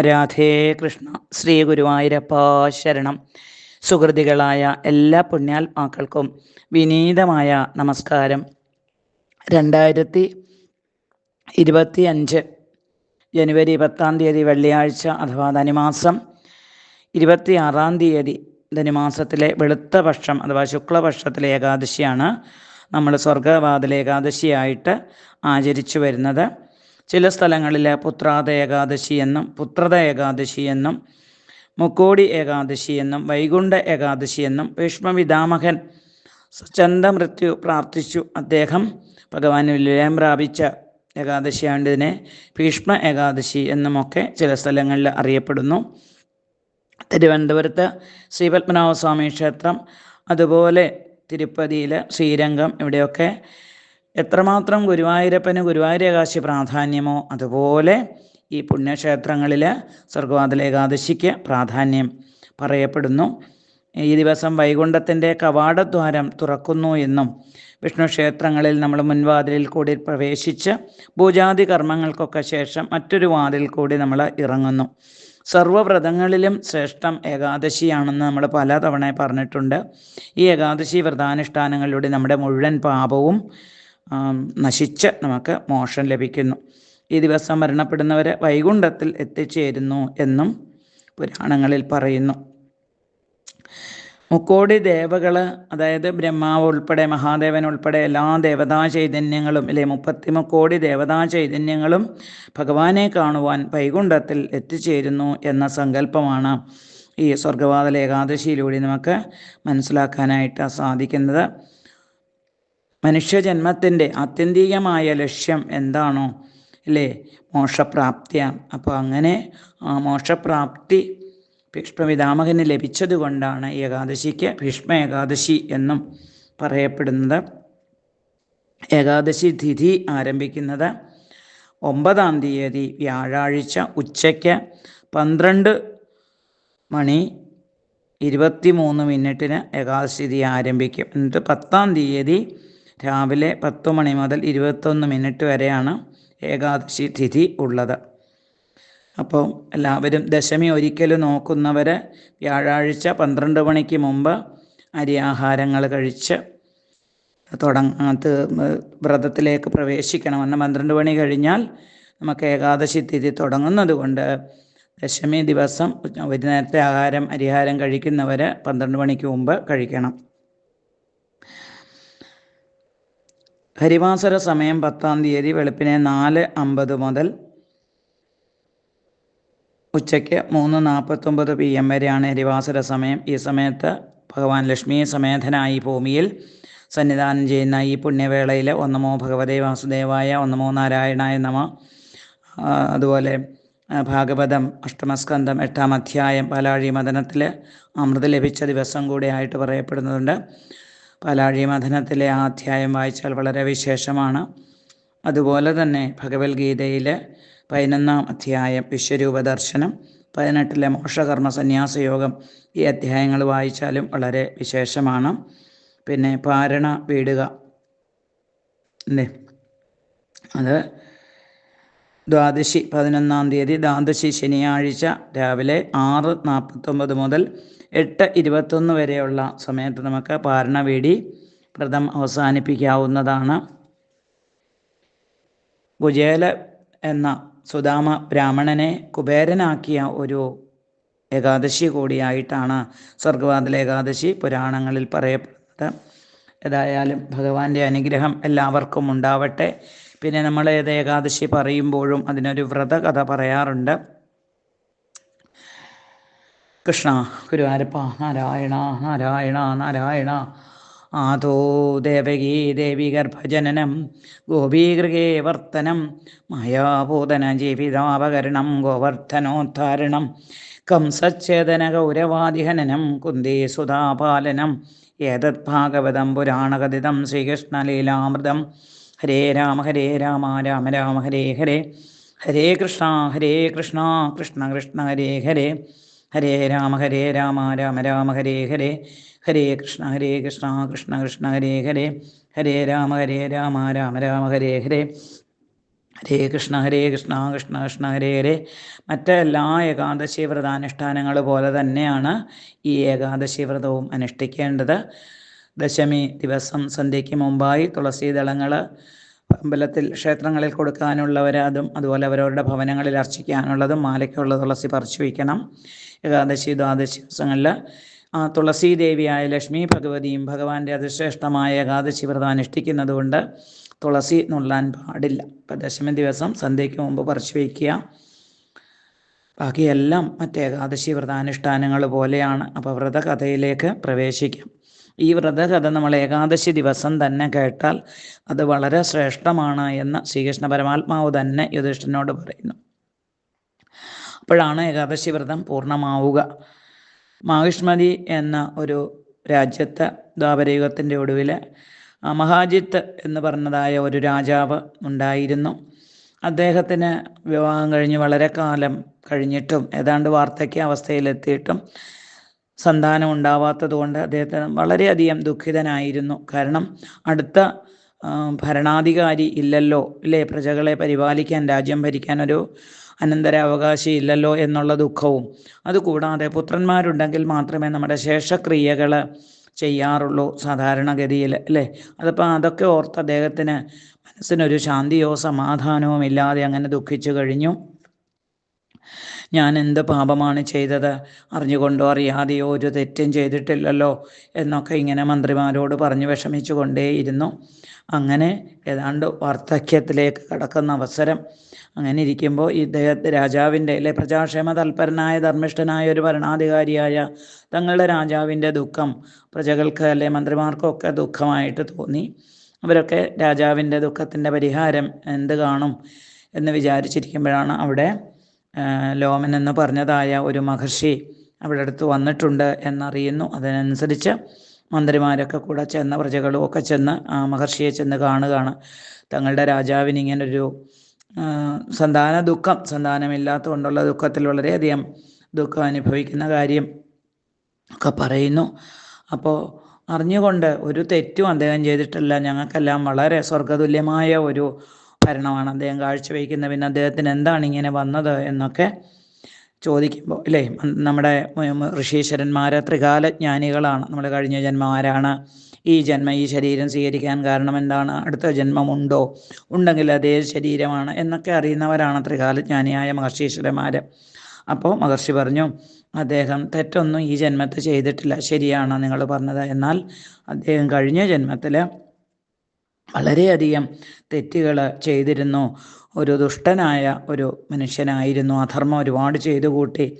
രാധേ കൃഷ്ണ ശ്രീ ഗുരുവായൂരപ്പ ശരണം. സുഹൃതികളായ എല്ലാ പുണ്യാത്മാക്കൾക്കും വിനീതമായ നമസ്കാരം. രണ്ടായിരത്തി ഇരുപത്തി അഞ്ച് ജനുവരി പത്താം തീയതി വെള്ളിയാഴ്ച അഥവാ ധനുമാസം ഇരുപത്തി ആറാം തീയതി ധനുമാസത്തിലെ വെളുത്ത പക്ഷം അഥവാ ശുക്ലപക്ഷത്തിലെ ഏകാദശിയാണ് നമ്മൾ സ്വർഗവാതിൽ ഏകാദശിയായിട്ട് ആചരിച്ചു വരുന്നത്. ചില സ്ഥലങ്ങളിലെ പുത്രാത ഏകാദശി എന്നും പുത്രത ഏകാദശി എന്നും മുക്കോടി ഏകാദശി എന്നും വൈകുണ്ഠ ഏകാദശി എന്നും ഭീഷ്മപിതാമഹൻ മൃത്യു പ്രാർത്ഥിച്ചു. അദ്ദേഹം ഭഗവാൻ വിലയം പ്രാപിച്ച ഏകാദശിയാണ്ട് ഭീഷ്മ ഏകാദശി എന്നുമൊക്കെ ചില സ്ഥലങ്ങളിൽ അറിയപ്പെടുന്നു. തിരുവനന്തപുരത്ത് ശ്രീപത്മനാഭസ്വാമി ക്ഷേത്രം അതുപോലെ തിരുപ്പതിയിലെ ശ്രീരംഗം ഇവിടെയൊക്കെ എത്രമാത്രം ഗുരുവായൂരപ്പന് ഗുരുവായൂരകാശി പ്രാധാന്യമോ അതുപോലെ ഈ പുണ്യക്ഷേത്രങ്ങളിൽ സ്വർഗവാതിൽ ഏകാദശിക്ക് പ്രാധാന്യം പറയപ്പെടുന്നു. ഈ ദിവസം വൈകുണ്ഠത്തിന്റെ കവാടദ്വാരം തുറക്കുന്നു എന്നും വിഷ്ണു ക്ഷേത്രങ്ങളിൽ നമ്മൾ മുൻവാതിലിൽ കൂടി പ്രവേശിച്ച് പൂജാതി കർമ്മങ്ങൾക്കൊക്കെ ശേഷം മറ്റൊരു വാതിൽ കൂടി നമ്മൾ ഇറങ്ങുന്നു. സർവവ്രതങ്ങളിലും ശ്രേഷ്ഠം ഏകാദശിയാണെന്ന് നമ്മൾ പലതവണ പറഞ്ഞിട്ടുണ്ട്. ഈ ഏകാദശി വ്രതാനുഷ്ഠാനങ്ങളിലൂടെ നമ്മുടെ മുഴുവൻ പാപവും നശിച്ച് നമുക്ക് മോക്ഷം ലഭിക്കുന്നു. ഈ ദിവസം മരണപ്പെടുന്നവരെ വൈകുണ്ഠത്തിൽ എത്തിച്ചേരുന്നു എന്നും പുരാണങ്ങളിൽ പറയുന്നു. മുക്കോടി ദേവകൾ അതായത് ബ്രഹ്മാവ് ഉൾപ്പെടെ മഹാദേവൻ ഉൾപ്പെടെ എല്ലാ ദേവതാ ചൈതന്യങ്ങളും അല്ലെ മുപ്പത്തി മുക്കോടി ദേവതാ ചൈതന്യങ്ങളും ഭഗവാനെ കാണുവാൻ വൈകുണ്ഠത്തിൽ എത്തിച്ചേരുന്നു എന്ന സങ്കല്പമാണ് ഈ സ്വർഗവാതല ഏകാദശിയിലൂടെ നമുക്ക് മനസ്സിലാക്കാനായിട്ട് സാധിക്കുന്നത്. മനുഷ്യജന്മത്തിന്റെ ആത്യന്തികമായ ലക്ഷ്യം എന്താണോ അല്ലേ? മോക്ഷപ്രാപ്തിയാണ് അപ്പോൾ അങ്ങനെ ആ മോക്ഷപ്രാപ്തി ഭീഷ്മപിതാമകന് ലഭിച്ചത് കൊണ്ടാണ് ഏകാദശിക്ക് ഭീഷ്മ ഏകാദശി എന്നും പറയപ്പെടുന്നത്. ഏകാദശി തിഥി ആരംഭിക്കുന്നത് ഒമ്പതാം തീയതി വ്യാഴാഴ്ച ഉച്ചയ്ക്ക് പന്ത്രണ്ട് മണി ഇരുപത്തി മൂന്ന് മിനിറ്റിന് ഏകാദശി തിഥി ആരംഭിക്കും. എന്നിട്ട് പത്താം തീയതി രാവിലെ പത്തു മണി മുതൽ ഇരുപത്തൊന്ന് മിനിറ്റ് വരെയാണ് ഏകാദശി തിഥി ഉള്ളത്. അപ്പോൾ എല്ലാവരും ദശമി ഒരിക്കലും നോക്കുന്നവർ വ്യാഴാഴ്ച പന്ത്രണ്ട് മണിക്ക് മുമ്പ് അരിയാഹാരങ്ങൾ കഴിച്ച് തുടങ്ങാത്ത വ്രതത്തിലേക്ക് പ്രവേശിക്കണമെന്ന് പന്ത്രണ്ട് മണി കഴിഞ്ഞാൽ നമുക്ക് ഏകാദശി തിഥി തുടങ്ങുന്നത് കൊണ്ട് ദശമി ദിവസം ഒരു നേരത്തെ ആഹാരം അരിഹാരം കഴിക്കുന്നവർ പന്ത്രണ്ട് മണിക്ക് മുമ്പ് കഴിക്കണം. ഹരിവാസര സമയം പത്താം തീയതി വെളുപ്പിനെ നാല് അമ്പത് മുതൽ ഉച്ചയ്ക്ക് മൂന്ന് നാൽപ്പത്തൊമ്പത് പി എം വരെയാണ് ഹരിവാസര സമയം. ഈ സമയത്ത് ഭഗവാൻ ലക്ഷ്മി സമേതനായി ഭൂമിയിൽ സന്നിധാനം ചെയ്യുന്ന ഈ പുണ്യവേളയിൽ ഒന്നമോ ഭഗവതേ വാസുദേവായ ഒന്നമോ നാരായണായ നമ അതുപോലെ ഭാഗവതം അഷ്ടമസ്കന്ധം എട്ടാം അധ്യായം പാലാഴി മദനത്തിൽ അമൃത് ലഭിച്ച ദിവസം കൂടെ ആയിട്ട് പറയപ്പെടുന്നുണ്ട്. പാലാഴി മഥനത്തിലെ ആ അധ്യായം വായിച്ചാൽ വളരെ വിശേഷമാണ്. അതുപോലെ തന്നെ ഭഗവത്ഗീതയിലെ പതിനൊന്നാം അധ്യായം വിശ്വരൂപ ദർശനം പതിനെട്ടിലെ മോക്ഷകർമ്മ സന്യാസയോഗം ഈ അധ്യായങ്ങൾ വായിച്ചാലും വളരെ വിശേഷമാണ്. പിന്നെ പാരണ വീടുക. അല്ലേ? അത് ദ്വാദശി പതിനൊന്നാം തീയതി ദ്വാദശി ശനിയാഴ്ച രാവിലെ ആറ് നാൽപ്പത്തൊമ്പത് മുതൽ എട്ട് ഇരുപത്തൊന്ന് വരെയുള്ള സമയത്ത് നമുക്ക് പാരണ വീടി വ്രതം അവസാനിപ്പിക്കാവുന്നതാണ്. കുചേല എന്ന സുദാമ ബ്രാഹ്മണനെ കുബേരനാക്കിയ ഒരു ഏകാദശി കൂടിയായിട്ടാണ് സ്വർഗവാതിൽ ഏകാദശി പുരാണങ്ങളിൽ പറയപ്പെടുന്നത്. ഏതായാലും ഭഗവാന്റെ അനുഗ്രഹം എല്ലാവർക്കും ഉണ്ടാവട്ടെ. പിന്നെ നമ്മൾ ഏത് ഏകാദശി പറയുമ്പോഴും അതിനൊരു വ്രതകഥ പറയാറുണ്ട്. കൃഷ്ണ ഗുരുവാരപ്പ നാരായണ നാരായണ നാരായണ. ആദോ ദേവകീ ദേവി ഗർഭജനനം ഗോപീകൃകേ വർത്തനം മായാഭൂതന ജീവിതാപകരണം ഗോവർദ്ധനോദ്ധാരണം കംസച്ഛേദന ഗൗരവാദിഹനനം കുന്ദേ സുധാപാലനം ഏതത് ഭാഗവതം പുരാണകഥിതം ശ്രീകൃഷ്ണലീലാമൃതം. ഹരേ രാമ ഹരേ രാമ രാമ രാമ ഹരേ ഹരേ. ഹരേ കൃഷ്ണ ഹരേ കൃഷ്ണ കൃഷ്ണ കൃഷ്ണ ഹരേ ഹരേ. ഹരേ രാമ ഹരേ രാമ രാമ രാമ ഹരേ ഹരേ. ഹരേ കൃഷ്ണ ഹരേ കൃഷ്ണ കൃഷ്ണ കൃഷ്ണ ഹരേ ഹരേ. ഹരേ രാമ ഹരേ രാമ രാമ രാമ ഹരേ ഹരേ. ഹരേ കൃഷ്ണ ഹരേ കൃഷ്ണ കൃഷ്ണ കൃഷ്ണ ഹരേ ഹരേ. മറ്റെല്ലാ ഏകാദശി വ്രതാനുഷ്ഠാനങ്ങൾ പോലെ തന്നെയാണ് ഈ ഏകാദശി വ്രതവും അനുഷ്ഠിക്കേണ്ടത്. ദശമി ദിവസം സന്ധ്യയ്ക്ക് മുമ്പായി തുളസി ദളങ്ങൾ അമ്പലത്തിൽ ക്ഷേത്രങ്ങളിൽ കൊടുക്കാനുള്ളവർ അതും അതുപോലെ അവരവരുടെ ഭവനങ്ങളിൽ അർച്ചിക്കാനുള്ളതും മാലയ്ക്കുള്ള തുളസി പറിച്ചു വയ്ക്കണം. ഏകാദശി ദ്വാദശി ദിവസങ്ങളിൽ ആ തുളസി ദേവിയായ ലക്ഷ്മി ഭഗവതിയും ഭഗവാന്റെ അതിശ്രേഷ്ഠമായ ഏകാദശി വ്രതം അനുഷ്ഠിക്കുന്നത് കൊണ്ട് തുളസി നുള്ളാൻ പാടില്ല. അപ്പം ദശമി ദിവസം സന്ധ്യയ്ക്ക് മുമ്പ് പറിച്ചു വയ്ക്കുക. ബാക്കിയെല്ലാം മറ്റ് ഏകാദശി വ്രതാനുഷ്ഠാനങ്ങൾ പോലെയാണ്. അപ്പോൾ വ്രതകഥയിലേക്ക് പ്രവേശിക്കാം. ഈ വ്രതകഥ നമ്മൾ ഏകാദശി ദിവസം തന്നെ കേട്ടാൽ അത് വളരെ ശ്രേഷ്ഠമാണ് എന്ന് ശ്രീകൃഷ്ണ പരമാത്മാവ് തന്നെ യുധിഷ്ഠനോട് പറയുന്നു. അപ്പോഴാണ് ഏകാദശി വ്രതം പൂർണമാവുക. മാഹിഷ്മതി എന്ന ഒരു രാജ്യത്ത് ദ്വാപരയുഗത്തിന്റെ ഒടുവിൽ മഹാജിത്ത് എന്ന് പറഞ്ഞതായ ഒരു രാജാവ് ഉണ്ടായിരുന്നു. അദ്ദേഹത്തിന് വിവാഹം കഴിഞ്ഞ് വളരെ കാലം കഴിഞ്ഞിട്ടും ഏതാണ്ട് വാർദ്ധക്യ അവസ്ഥയിലെത്തിയിട്ടും സന്താനം ഉണ്ടാവാത്തത് കൊണ്ട് അദ്ദേഹത്തിന് വളരെയധികം ദുഃഖിതനായിരുന്നു. കാരണം അടുത്ത ഭരണാധികാരി ഇല്ലല്ലോ ഇല്ലേ പ്രജകളെ പരിപാലിക്കാൻ രാജ്യം ഭരിക്കാൻ ഒരു അനന്തരാവകാശി ഇല്ലല്ലോ എന്നുള്ള ദുഃഖവും. അതുകൂടാതെ പുത്രന്മാരുണ്ടെങ്കിൽ മാത്രമേ നമ്മുടെ ശേഷക്രിയകൾ ചെയ്യാറുള്ളൂ സാധാരണഗതിയിൽ അല്ലേ? അതിപ്പോൾ അതൊക്കെ ഓർത്ത് അദ്ദേഹത്തിന് മനസ്സിനൊരു ശാന്തിയോ സമാധാനവും ഇല്ലാതെ അങ്ങനെ ദുഃഖിച്ചു കഴിഞ്ഞു. ഞാൻ എന്ത് പാപമാണ് ചെയ്തത്? അറിഞ്ഞുകൊണ്ടോ അറിയാതെയോ ഒരു തെറ്റും ചെയ്തിട്ടില്ലല്ലോ? എന്നൊക്കെ ഇങ്ങനെ മന്ത്രിമാരോട് പറഞ്ഞു വിഷമിച്ചു കൊണ്ടേയിരുന്നു അങ്ങനെ ഏതാണ്ട് വാർദ്ധക്യത്തിലേക്ക് കടക്കുന്ന അവസരം. അങ്ങനെ ഇരിക്കുമ്പോൾ ഇദ്ദേഹത്തെ രാജാവിന്റെ അല്ലെ പ്രജാക്ഷേമ തൽപരനായ ധർമ്മിഷ്ഠനായ ഒരു ഭരണാധികാരിയായ തങ്ങളുടെ രാജാവിന്റെ ദുഃഖം പ്രജകൾക്ക് അല്ലെ മന്ത്രിമാർക്കൊക്കെ ദുഃഖമായിട്ട് തോന്നി. അവരൊക്കെ രാജാവിന്റെ ദുഃഖത്തിന്റെ പരിഹാരം എന്ത് കാണും എന്ന് വിചാരിച്ചിരിക്കുമ്പോഴാണ് അവിടെ ലോമൻ എന്ന് പറഞ്ഞതായ ഒരു മഹർഷി അവിടെ അടുത്ത് വന്നിട്ടുണ്ട് എന്നറിയുന്നു. അതിനനുസരിച്ച് മന്ത്രിമാരൊക്കെ കൂടെ ചെന്ന പ്രജകളും ഒക്കെ ചെന്ന് ആ മഹർഷിയെ ചെന്ന് കാണുകയാണ്. തങ്ങളുടെ രാജാവിന് ഇങ്ങനൊരു സന്താന ദുഃഖം സന്താനമില്ലാത്ത കൊണ്ടുള്ള ദുഃഖത്തിൽ വളരെയധികം ദുഃഖം അനുഭവിക്കുന്ന കാര്യം ഒക്കെ പറയുന്നു. അപ്പോൾ അറിഞ്ഞുകൊണ്ട് ഒരു തെറ്റും അദ്ദേഹം ചെയ്തിട്ടില്ല. ഞങ്ങൾക്കെല്ലാം വളരെ സ്വർഗതുല്യമായ ഒരു ഭരണമാണ് അദ്ദേഹം കാഴ്ചവെക്കുന്നത് പിന്നെ അദ്ദേഹത്തിന് എന്താണ് ഇങ്ങനെ വന്നത് എന്നൊക്കെ ചോദിക്കുമ്പോൾ അല്ലേ നമ്മുടെ ഋഷീശ്വരന്മാർ ത്രികാലജ്ഞാനികളാണ് നമ്മുടെ കഴിഞ്ഞ ജന്മം ആരാണ് ഈ ജന്മ ഈ ശരീരം സ്വീകരിക്കാൻ കാരണം എന്താണ് അടുത്ത ജന്മമുണ്ടോ ഉണ്ടെങ്കിൽ അതേ ശരീരമാണ് എന്നൊക്കെ അറിയുന്നവരാണ് ത്രികാലജ്ഞാനിയായ മഹർഷീശ്വരന്മാർ അപ്പോൾ മഹർഷി പറഞ്ഞു അദ്ദേഹം തെറ്റൊന്നും ഈ ജന്മത്തിൽ ചെയ്തിട്ടില്ല ശരിയാണ് നിങ്ങൾ പറഞ്ഞത് എന്നാൽ അദ്ദേഹം കഴിഞ്ഞ ജന്മത്തിൽ വളരെയധികം തെറ്റുകൾ ചെയ്തിരുന്നു. ഒരു ദുഷ്ടനായ ഒരു മനുഷ്യനായിരുന്നു. അധർമ്മം ഒരുപാട് ചെയ്തു കൂട്ടി.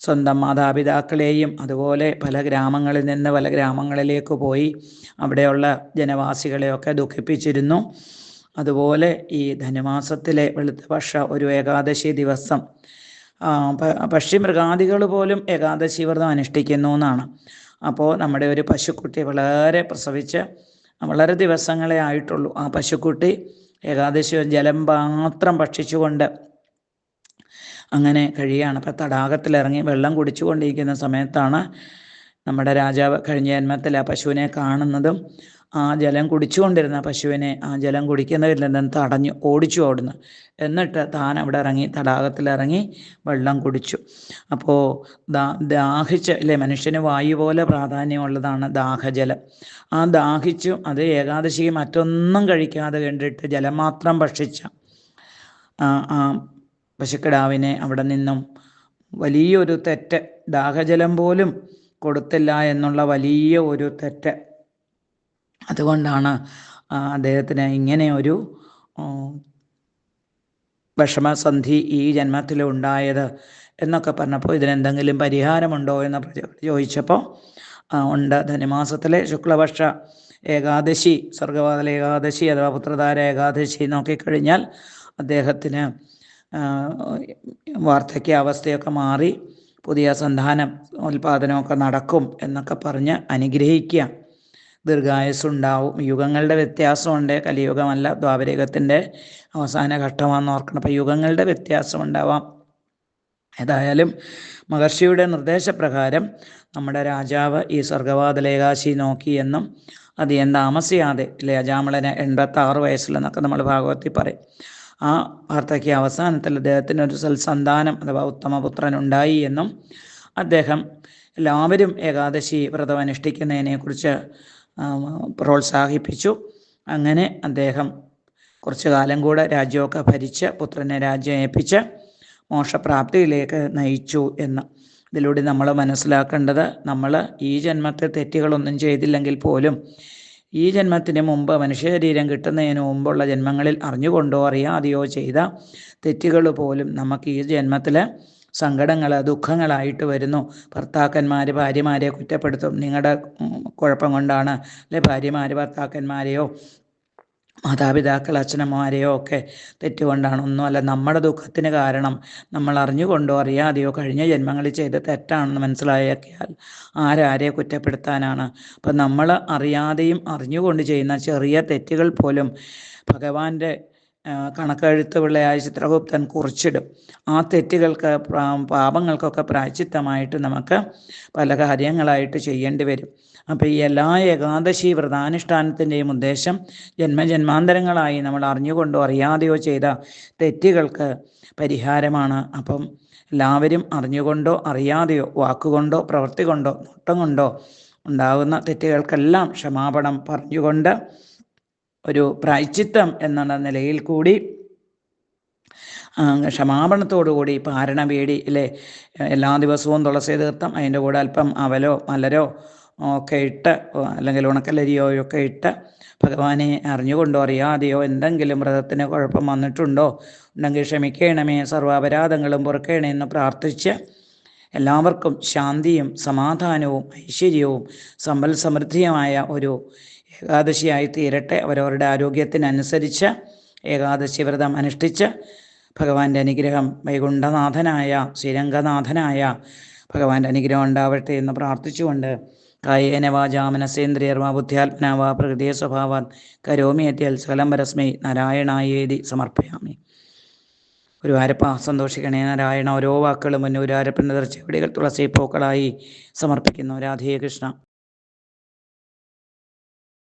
സ്വന്തം മാതാപിതാക്കളെയും അതുപോലെ പല ഗ്രാമങ്ങളിൽ നിന്ന് പല ഗ്രാമങ്ങളിലേക്ക് പോയി അവിടെയുള്ള ജനവാസികളെയൊക്കെ ദുഃഖിപ്പിച്ചിരുന്നു. അതുപോലെ ഈ ധനുമാസത്തിലെ വെളുത്ത പക്ഷ ഒരു ഏകാദശി ദിവസം പക്ഷി മൃഗാദികൾ പോലും ഏകാദശി വ്രതം അനുഷ്ഠിക്കുന്നു എന്നാണ്. അപ്പോൾ നമ്മുടെ ഒരു പശുക്കുട്ടി വളരെ പ്രസവിച്ച് വളരെ ദിവസങ്ങളെ ആയിട്ടുള്ളൂ. ആ പശുക്കുട്ടി ഏകാദശി ജലം മാത്രം ഭക്ഷിച്ചുകൊണ്ട് അങ്ങനെ കഴിയുകയാണ്. അപ്പം തടാകത്തിലിറങ്ങി വെള്ളം കുടിച്ചുകൊണ്ടിരിക്കുന്ന സമയത്താണ് നമ്മുടെ രാജാവ് കഴിഞ്ഞ ജന്മത്തിൽ ആ പശുവിനെ കാണുന്നതും ആ ജലം കുടിച്ചുകൊണ്ടിരുന്ന പശുവിനെ ആ ജലം കുടിക്കുന്നതിൽ നിന്ന് തടഞ്ഞു ഓടിച്ചു ഓടുന്നു. എന്നിട്ട് താൻ അവിടെ ഇറങ്ങി തടാകത്തിലിറങ്ങി വെള്ളം കുടിച്ചു. അപ്പോൾ ദാ ദാഹിച്ച് അല്ലേ മനുഷ്യന് വായു പോലെ പ്രാധാന്യമുള്ളതാണ് ദാഹജലം. ആ ദാഹിച്ചു അത് ഏകാദശി മറ്റൊന്നും കഴിക്കാതെ കണ്ടിട്ട് ജലം മാത്രം ഭക്ഷിച്ച ആ പശുക്കിടാവിനെ അവിടെ നിന്നും വലിയൊരു തെറ്റ് ദാഹജലം പോലും കൊടുത്തില്ല എന്നുള്ള വലിയ ഒരു തെറ്റ്. അതുകൊണ്ടാണ് അദ്ദേഹത്തിന് ഇങ്ങനെ ഒരു വിഷമസന്ധി ഈ ജന്മത്തിൽ ഉണ്ടായത് എന്നൊക്കെ പറഞ്ഞപ്പോൾ ഇതിനെന്തെങ്കിലും പരിഹാരമുണ്ടോ എന്ന് ചോദിച്ചപ്പോൾ ഉണ്ട്. ധനുമാസത്തിലെ ശുക്ലപക്ഷ ഏകാദശി സ്വർഗവാതല ഏകാദശി അഥവാ പുത്രധാര ഏകാദശി നോക്കിക്കഴിഞ്ഞാൽ അദ്ദേഹത്തിന് വാർദ്ധക്യാവസ്ഥയൊക്കെ മാറി. പുതിയ സന്താനം ഉൽപാദനമൊക്കെ നടക്കും എന്നൊക്കെ പറഞ്ഞ് അനുഗ്രഹിക്കുക. ദീർഘായുസ്സുണ്ടാവും. യുഗങ്ങളുടെ വ്യത്യാസമുണ്ട്. കലിയുഗമല്ല ദ്വാപരയുഗത്തിന്റെ അവസാന ഘട്ടമാണെന്ന് ഓർക്കണം. അപ്പം യുഗങ്ങളുടെ വ്യത്യാസം ഉണ്ടാവാം ഏതായാലും മഹർഷിയുടെ നിർദ്ദേശപ്രകാരം നമ്മുടെ രാജാവ് ഈ സ്വർഗവാദലേകാശി നോക്കി എന്നും അധികം താമസിയാതെ അല്ലെ അജാമളന് എൺപത്തി വയസ്സിലെന്നൊക്കെ നമ്മൾ ഭാഗവത്തിൽ പറയും. ആ വാർത്തയ്ക്ക് അവസാനത്തിൽ അദ്ദേഹത്തിന് ഒരു സൽസന്താനം അഥവാ ഉത്തമപുത്രൻ ഉണ്ടായി എന്നും അദ്ദേഹം എല്ലാവരും ഏകാദശി വ്രതം അനുഷ്ഠിക്കുന്നതിനെക്കുറിച്ച് പ്രോത്സാഹിപ്പിച്ചു. അങ്ങനെ അദ്ദേഹം കുറച്ചു കാലം കൂടെ രാജ്യമൊക്കെ ഭരിച്ച് പുത്രനെ രാജ്യം ഏൽപ്പിച്ച് മോക്ഷപ്രാപ്തിയിലേക്ക് നയിച്ചു എന്ന്. ഇതിലൂടെ നമ്മൾ മനസ്സിലാക്കേണ്ടത് നമ്മൾ ഈ ജന്മത്തെ തെറ്റുകളൊന്നും ചെയ്തില്ലെങ്കിൽ പോലും ഈ ജന്മത്തിന് മുമ്പ് മനുഷ്യശരീരം കിട്ടുന്നതിന് മുമ്പുള്ള ജന്മങ്ങളിൽ അറിഞ്ഞുകൊണ്ടോ അറിയാതെയോ ചെയ്ത തെറ്റുകൾ പോലും നമുക്ക് ഈ ജന്മത്തിൽ സങ്കടങ്ങൾ ദുഃഖങ്ങളായിട്ട് വരുന്നു. ഭർത്താക്കന്മാർ ഭാര്യമാരെ കുറ്റപ്പെടുത്തും. നിങ്ങളുടെ കുഴപ്പം കൊണ്ടാണ് അല്ലെ? ഭാര്യമാർ ഭർത്താക്കന്മാരെയോ മാതാപിതാക്കൾ അച്ഛനമ്മമാരെയോ ഒക്കെ തെറ്റുകൊണ്ടാണ് ഒന്നുമല്ല നമ്മുടെ ദുഃഖത്തിന് കാരണം നമ്മൾ അറിഞ്ഞുകൊണ്ടോ അറിയാതെയോ കഴിഞ്ഞ ജന്മങ്ങളിൽ ചെയ്ത തെറ്റാണെന്ന് മനസ്സിലാക്കിയാൽ ആരാരെ കുറ്റപ്പെടുത്താനാണ്? അപ്പം നമ്മൾ അറിയാതെയും അറിഞ്ഞുകൊണ്ട് ചെയ്യുന്ന ചെറിയ തെറ്റുകൾ പോലും ഭഗവാന്റെ കണക്കെഴുത്ത് പിള്ളയായ ചിത്രഗുപ്തൻ കുറിച്ചിടും. ആ തെറ്റുകൾക്ക് പാപങ്ങൾക്കൊക്കെ പ്രായച്ചിത്തമായിട്ട് നമുക്ക് പല കാര്യങ്ങളായിട്ട് ചെയ്യേണ്ടി വരും. അപ്പോൾ ഈ എല്ലാ ഏകാദശി വ്രതാനുഷ്ഠാനത്തിന്റെയും ഉദ്ദേശം ജന്മജന്മാന്തരങ്ങളായി നമ്മൾ അറിഞ്ഞുകൊണ്ടോ അറിയാതെയോ ചെയ്ത തെറ്റുകൾക്ക് പരിഹാരമാണ്. അപ്പം എല്ലാവരും അറിഞ്ഞുകൊണ്ടോ അറിയാതെയോ വാക്കുകൊണ്ടോ പ്രവൃത്തി കൊണ്ടോ നോട്ടം കൊണ്ടോ ഉണ്ടാകുന്ന തെറ്റുകൾക്കെല്ലാം ക്ഷമാപണം പറഞ്ഞുകൊണ്ട് ഒരു പ്രായച്ചിത്തം എന്ന നിലയിൽ കൂടി ക്ഷമാപണത്തോടുകൂടി പാരണ വേടി അല്ലേ എല്ലാ ദിവസവും തുളസി തീർത്ഥം അതിന്റെ കൂടെ അല്പം അവലോ മലരോ ഒക്കെ ഇട്ട് അല്ലെങ്കിൽ ഉണക്കലരിയോ ഒക്കെ ഇട്ട് ഭഗവാനെ അറിഞ്ഞുകൊണ്ടോ അറിയാതെയോ എന്തെങ്കിലും വ്രതത്തിന് കുഴപ്പം വന്നിട്ടുണ്ടോ ഉണ്ടെങ്കിൽ ക്ഷമിക്കണമേ സർവാപരാധങ്ങളും പൊറുക്കണേ എന്ന് പ്രാർത്ഥിച്ച് എല്ലാവർക്കും ശാന്തിയും സമാധാനവും ഐശ്വര്യവും സമ്പൽ സമൃദ്ധിയുമായ ഒരു ഏകാദശിയായി തീരട്ടെ. അവരവരുടെ ആരോഗ്യത്തിനനുസരിച്ച് ഏകാദശി വ്രതം അനുഷ്ഠിച്ച് ഭഗവാന്റെ അനുഗ്രഹം വൈകുണ്ഠനാഥനായ ശ്രീരംഗനാഥനായ ഭഗവാന്റെ അനുഗ്രഹം ഉണ്ടാവട്ടെ എന്ന് പ്രാർത്ഥിച്ചുകൊണ്ട് കായേന വാചാ മനസേന്ദ്രിയർവാ ബുദ്ധ്യാത്മനാവാ പ്രകൃതിയ സ്വഭാവാൻ കരോമി എത്തിയൽ സകലം പരസ്മൈ നാരായണായേതി സമർപ്പയാമി. ഒരു ആരപ്പ സന്തോഷിക്കണേ നാരായണ ഓരോ വാക്കുകളും മുന്നൂരാരപ്പന്റെ ചെവിടികൾ തുളസി പൂക്കളായി സമർപ്പിക്കുന്നു. രാധേ കൃഷ്ണ.